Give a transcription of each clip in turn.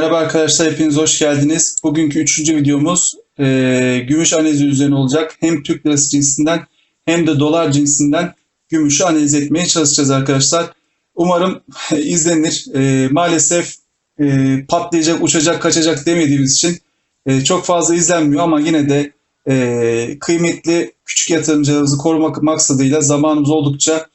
Merhaba arkadaşlar, hepiniz hoş geldiniz. Bugünkü üçüncü videomuz e, gümüş analizi üzerine olacak. Hem Türk lirası cinsinden hem de dolar cinsinden gümüşü analiz etmeye çalışacağız arkadaşlar. Umarım izlenir. E, maalesef e, patlayacak, uçacak, kaçacak demediğimiz için e, çok fazla izlenmiyor ama yine de e, kıymetli küçük yatırımcılarımızı korumak maksadıyla zamanımız oldukça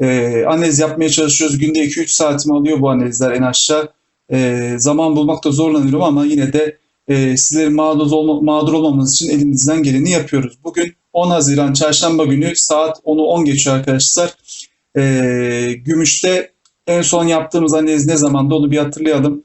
e, analiz yapmaya çalışıyoruz. Günde 2-3 saatimi alıyor bu analizler en aşağı. E, zaman bulmakta zorlanıyorum ama yine de e, sizlerin mağdur, olma, mağdur olmamanız için elimizden geleni yapıyoruz. Bugün 10 Haziran Çarşamba günü saat 10'u 10 geçiyor arkadaşlar. E, Gümüş'te en son yaptığımız analiz ne zamanda onu bir hatırlayalım.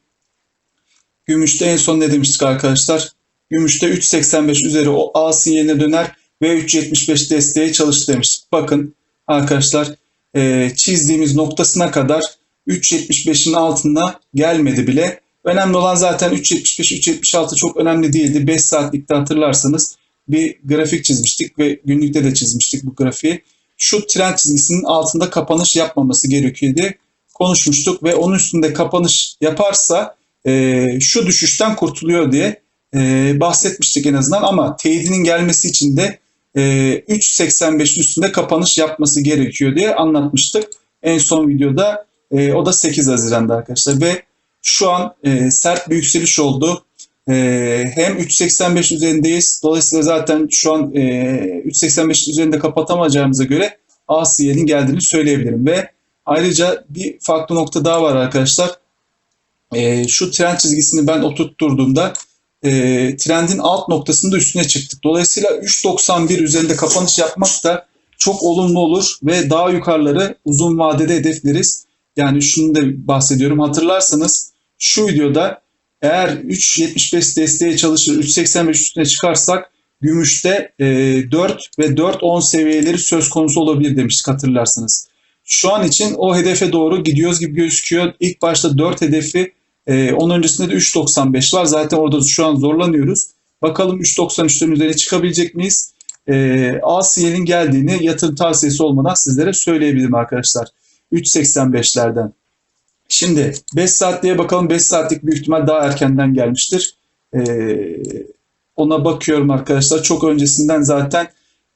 Gümüş'te en son ne demiştik arkadaşlar? Gümüş'te 3.85 üzeri o A sinyaline döner ve 3.75 desteğe çalıştı demiştik. Bakın arkadaşlar e, çizdiğimiz noktasına kadar 3.75'in altına gelmedi bile. Önemli olan zaten 3.75-3.76 çok önemli değildi. 5 saatlikte hatırlarsanız bir grafik çizmiştik ve günlükte de çizmiştik bu grafiği. Şu trend çizgisinin altında kapanış yapmaması gerekiyor diye konuşmuştuk ve onun üstünde kapanış yaparsa e, şu düşüşten kurtuluyor diye e, bahsetmiştik en azından ama teyidinin gelmesi için de e, 3.85 üstünde kapanış yapması gerekiyor diye anlatmıştık. En son videoda e, o da 8 Haziran'da arkadaşlar ve şu an e, sert bir yükseliş oldu. E, hem 3.85 üzerindeyiz. Dolayısıyla zaten şu an e, 3.85 üzerinde kapatamayacağımıza göre A sinyalin geldiğini söyleyebilirim ve ayrıca bir farklı nokta daha var arkadaşlar. E, şu trend çizgisini ben oturtturduğumda e, trendin alt noktasında üstüne çıktık. Dolayısıyla 3.91 üzerinde kapanış yapmak da çok olumlu olur ve daha yukarıları uzun vadede hedefleriz. Yani şunu da bahsediyorum. Hatırlarsanız şu videoda eğer 3.75 desteğe çalışır 3.85 üstüne çıkarsak gümüşte e, 4 ve 4.10 seviyeleri söz konusu olabilir demiştik hatırlarsınız. Şu an için o hedefe doğru gidiyoruz gibi gözüküyor. İlk başta 4 hedefi ee, onun öncesinde de 3.95 var. Zaten orada şu an zorlanıyoruz. Bakalım 3.93'lerin üzerine çıkabilecek miyiz? Ee, A sinyalin geldiğini yatırım tavsiyesi olmadan sizlere söyleyebilirim arkadaşlar. 3.85'lerden. Şimdi 5 saatliğe bakalım. 5 saatlik büyük ihtimal daha erkenden gelmiştir. Ee, ona bakıyorum arkadaşlar. Çok öncesinden zaten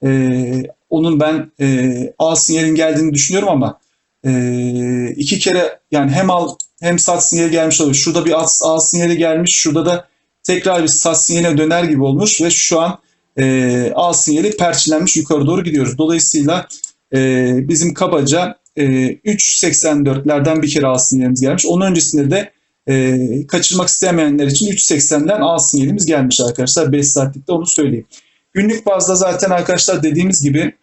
e, onun ben e, A sinyalin geldiğini düşünüyorum ama e, iki kere yani hem al hem sat sinyali gelmiş oluyor. Şurada bir A sinyali gelmiş. Şurada da tekrar bir sat sinyaline döner gibi olmuş ve şu an e, A sinyali perçinlenmiş yukarı doğru gidiyoruz. Dolayısıyla e, bizim kabaca e, 3.84'lerden bir kere A sinyalimiz gelmiş. Onun öncesinde de e, kaçırmak istemeyenler için 3.80'den A sinyalimiz gelmiş arkadaşlar. 5 saatlikte onu söyleyeyim. Günlük bazda zaten arkadaşlar dediğimiz gibi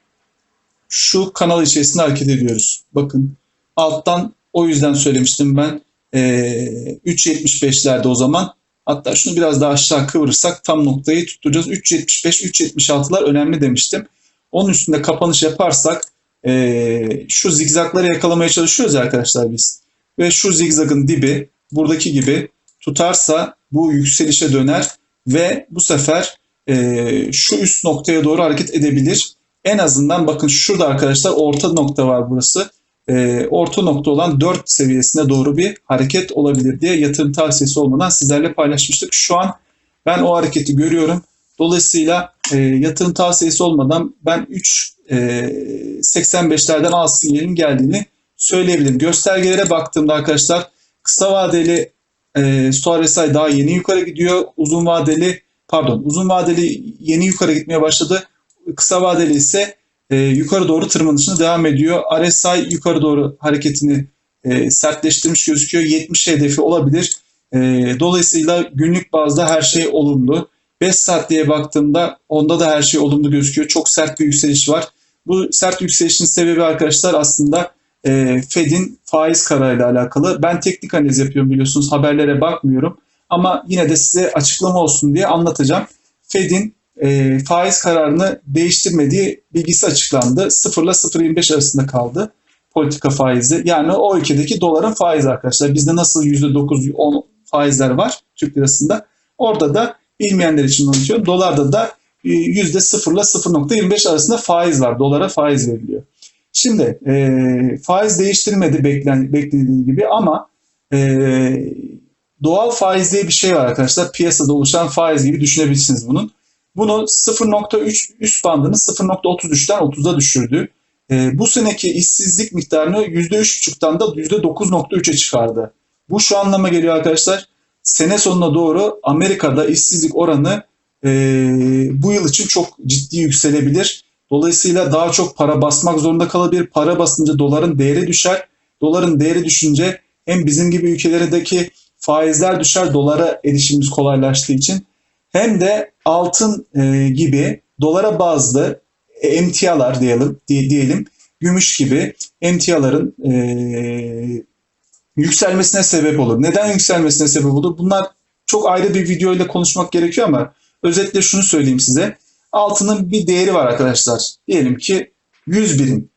şu kanal içerisinde hareket ediyoruz. Bakın alttan o yüzden söylemiştim ben e, 3.75'lerde o zaman. Hatta şunu biraz daha aşağı kıvırırsak tam noktayı tutturacağız. 3.75, 3.76'lar önemli demiştim. Onun üstünde kapanış yaparsak e, şu zigzagları yakalamaya çalışıyoruz arkadaşlar biz. Ve şu zigzagın dibi buradaki gibi tutarsa bu yükselişe döner ve bu sefer e, şu üst noktaya doğru hareket edebilir. En azından bakın şurada arkadaşlar orta nokta var burası. E, orta nokta olan 4 seviyesine doğru bir hareket olabilir diye yatırım tavsiyesi olmadan sizlerle paylaşmıştık. Şu an ben o hareketi görüyorum. Dolayısıyla e, yatırım tavsiyesi olmadan ben 3 e, 85'lerden al sinyalin geldiğini söyleyebilirim. Göstergelere baktığımda arkadaşlar kısa vadeli e, Suarez daha yeni yukarı gidiyor. Uzun vadeli pardon uzun vadeli yeni yukarı gitmeye başladı. Kısa vadeli ise e, yukarı doğru tırmanışına devam ediyor. RSI yukarı doğru hareketini e, sertleştirmiş gözüküyor. 70 hedefi olabilir. E, dolayısıyla günlük bazda her şey olumlu. 5 saatliğe baktığımda onda da her şey olumlu gözüküyor. Çok sert bir yükseliş var. Bu sert yükselişin sebebi arkadaşlar aslında e, Fed'in faiz kararıyla alakalı. Ben teknik analiz yapıyorum biliyorsunuz haberlere bakmıyorum. Ama yine de size açıklama olsun diye anlatacağım. Fed'in e, faiz kararını değiştirmediği bilgisi açıklandı. 0 ile 0.25 arasında kaldı politika faizi. Yani o ülkedeki doların faizi arkadaşlar. Bizde nasıl %9-10 faizler var Türk lirasında. Orada da bilmeyenler için anlatıyorum. Dolarda da %0 ile 0.25 arasında faiz var. Dolara faiz veriliyor. Şimdi e, faiz değiştirmedi beklen, beklediği gibi ama e, doğal faiz diye bir şey var arkadaşlar. Piyasada oluşan faiz gibi düşünebilirsiniz bunun. Bunu 0.3 üst bandını 0.33'ten 30'a düşürdü. E, bu seneki işsizlik miktarını %3.5'tan da %9.3'e çıkardı. Bu şu anlama geliyor arkadaşlar. Sene sonuna doğru Amerika'da işsizlik oranı e, bu yıl için çok ciddi yükselebilir. Dolayısıyla daha çok para basmak zorunda kalabilir. Para basınca doların değeri düşer. Doların değeri düşünce hem bizim gibi ülkelerdeki faizler düşer dolara erişimimiz kolaylaştığı için hem de altın e, gibi dolara bazlı emtialar diyelim diyelim gümüş gibi emtiaların e, yükselmesine sebep olur. Neden yükselmesine sebep olur? Bunlar çok ayrı bir video ile konuşmak gerekiyor ama özetle şunu söyleyeyim size. Altının bir değeri var arkadaşlar. Diyelim ki 100 birim.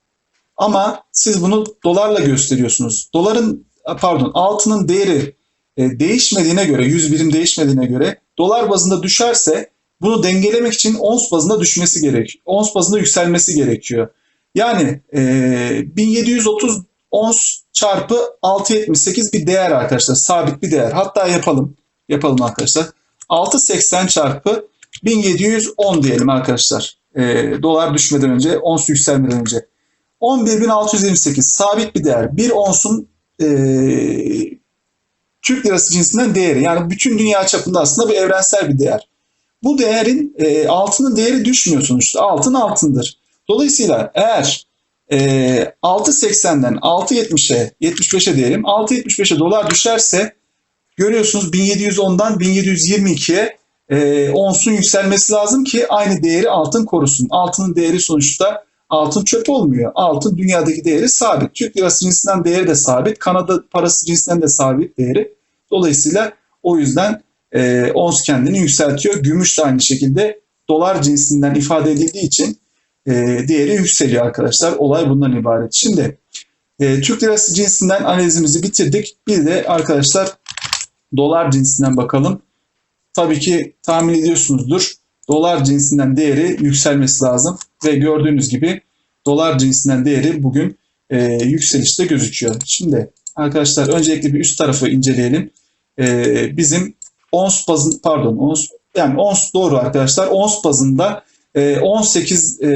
Ama siz bunu dolarla gösteriyorsunuz. Doların pardon altının değeri e, değişmediğine göre 100 birim değişmediğine göre dolar bazında düşerse bunu dengelemek için ons bazında düşmesi gerek. Ons bazında yükselmesi gerekiyor. Yani e, 1730 ons çarpı 6.78 bir değer arkadaşlar. Sabit bir değer. Hatta yapalım. Yapalım arkadaşlar. 6.80 çarpı 1710 diyelim arkadaşlar. E, dolar düşmeden önce, ons yükselmeden önce. 11.628 sabit bir değer. Bir onsun e, Türk lirası cinsinden değeri. Yani bütün dünya çapında aslında bir evrensel bir değer. Bu değerin e, altının değeri düşmüyor sonuçta. Altın altındır. Dolayısıyla eğer e, 6.80'den 6.70'e 75'e diyelim 6.75'e dolar düşerse görüyorsunuz 1710'dan 1722'ye e, onsun yükselmesi lazım ki aynı değeri altın korusun. Altının değeri sonuçta altın çöp olmuyor. Altın dünyadaki değeri sabit. Türk lirası cinsinden değeri de sabit. Kanada parası cinsinden de sabit değeri. Dolayısıyla o yüzden e, ons kendini yükseltiyor. Gümüş de aynı şekilde dolar cinsinden ifade edildiği için e, değeri yükseliyor arkadaşlar. Olay bundan ibaret. Şimdi e, Türk lirası cinsinden analizimizi bitirdik. Bir de arkadaşlar dolar cinsinden bakalım. Tabii ki tahmin ediyorsunuzdur. Dolar cinsinden değeri yükselmesi lazım. Ve gördüğünüz gibi dolar cinsinden değeri bugün e, yükselişte gözüküyor. Şimdi arkadaşlar öncelikle bir üst tarafı inceleyelim. E, bizim ons bazın pardon ons yani ons doğru arkadaşlar. Ons bazında e, 18 e,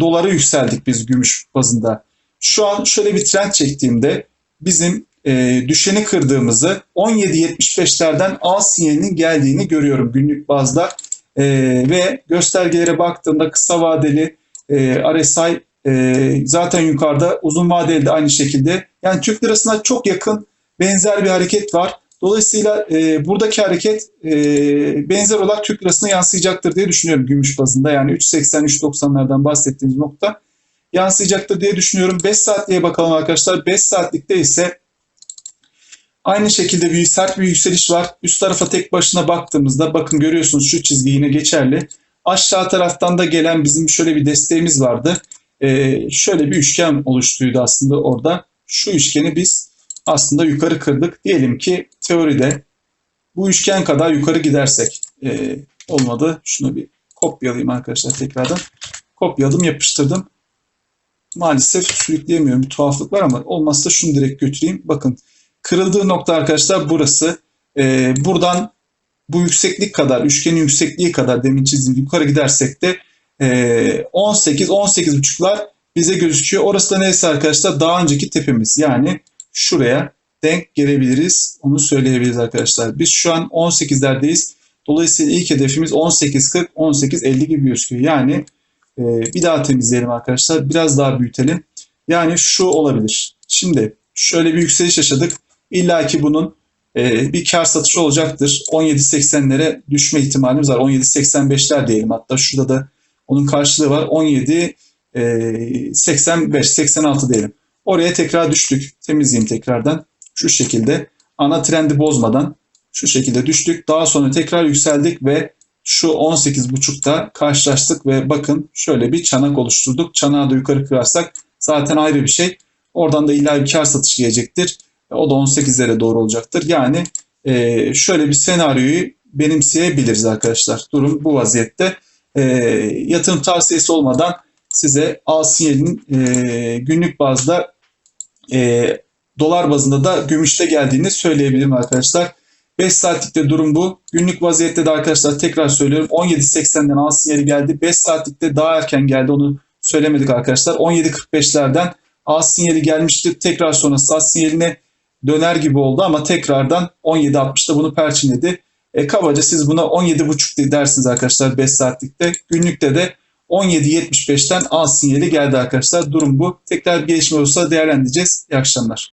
dolara yükseldik biz gümüş bazında. Şu an şöyle bir trend çektiğimde bizim e, düşeni kırdığımızı 17.75'lerden al sinyalinin geldiğini görüyorum günlük bazda. E, ve göstergelere baktığımda kısa vadeli e, RSI e, zaten yukarıda uzun vadeli de aynı şekilde. Yani Türk lirasına çok yakın benzer bir hareket var. Dolayısıyla e, buradaki hareket e, benzer olarak Türk lirasına yansıyacaktır diye düşünüyorum gümüş bazında. Yani 3.80-3.90'lardan bahsettiğimiz nokta yansıyacaktır diye düşünüyorum. 5 saatliğe bakalım arkadaşlar. 5 saatlikte ise aynı şekilde bir sert bir yükseliş var. Üst tarafa tek başına baktığımızda bakın görüyorsunuz şu çizgi yine geçerli. Aşağı taraftan da gelen bizim şöyle bir desteğimiz vardı. Ee, şöyle bir üçgen oluştuydu aslında orada. Şu üçgeni biz aslında yukarı kırdık. Diyelim ki teoride bu üçgen kadar yukarı gidersek e, olmadı. Şunu bir kopyalayayım arkadaşlar tekrardan. Kopyaladım yapıştırdım. Maalesef sürükleyemiyorum. Bir tuhaflık var ama olmazsa şunu direkt götüreyim. Bakın kırıldığı nokta arkadaşlar burası. E, buradan bu yükseklik kadar, üçgenin yüksekliği kadar demin çizdiğim yukarı gidersek de e, 18 18,5'lar bize gözüküyor. Orası da neyse arkadaşlar daha önceki tepemiz. Yani şuraya denk gelebiliriz. Onu söyleyebiliriz arkadaşlar. Biz şu an 18'lerdeyiz. Dolayısıyla ilk hedefimiz 18.40, 18.50 gibi gözüküyor. Yani e, bir daha temizleyelim arkadaşlar. Biraz daha büyütelim. Yani şu olabilir. Şimdi şöyle bir yükseliş yaşadık. İlla ki bunun e, bir kar satışı olacaktır. 17.80'lere düşme ihtimalimiz var. 17.85'ler diyelim. Hatta şurada da onun karşılığı var. 17 e, 85, 86 diyelim. Oraya tekrar düştük. Temizleyeyim tekrardan. Şu şekilde ana trendi bozmadan şu şekilde düştük. Daha sonra tekrar yükseldik ve şu 18.5'ta karşılaştık ve bakın şöyle bir çanak oluşturduk. Çanağı da yukarı kırarsak zaten ayrı bir şey. Oradan da illa bir kar satışı gelecektir. O da 18'lere doğru olacaktır. Yani e, şöyle bir senaryoyu benimseyebiliriz arkadaşlar. Durum bu vaziyette. E, yatırım tavsiyesi olmadan size al sinyalinin e, günlük bazda e, dolar bazında da gümüşte geldiğini söyleyebilirim arkadaşlar. 5 saatlikte durum bu. Günlük vaziyette de arkadaşlar tekrar söylüyorum 17.80'den al sinyali geldi. 5 saatlikte daha erken geldi onu söylemedik arkadaşlar. 17.45'lerden al sinyali gelmişti. Tekrar sonra sat sinyaline döner gibi oldu ama tekrardan 17.60'da bunu perçinledi. E, kabaca siz buna 17.5 dersiniz arkadaşlar 5 saatlikte. Günlükte de 17.75'ten al sinyali geldi arkadaşlar. Durum bu. Tekrar bir gelişme olursa değerlendireceğiz. İyi akşamlar.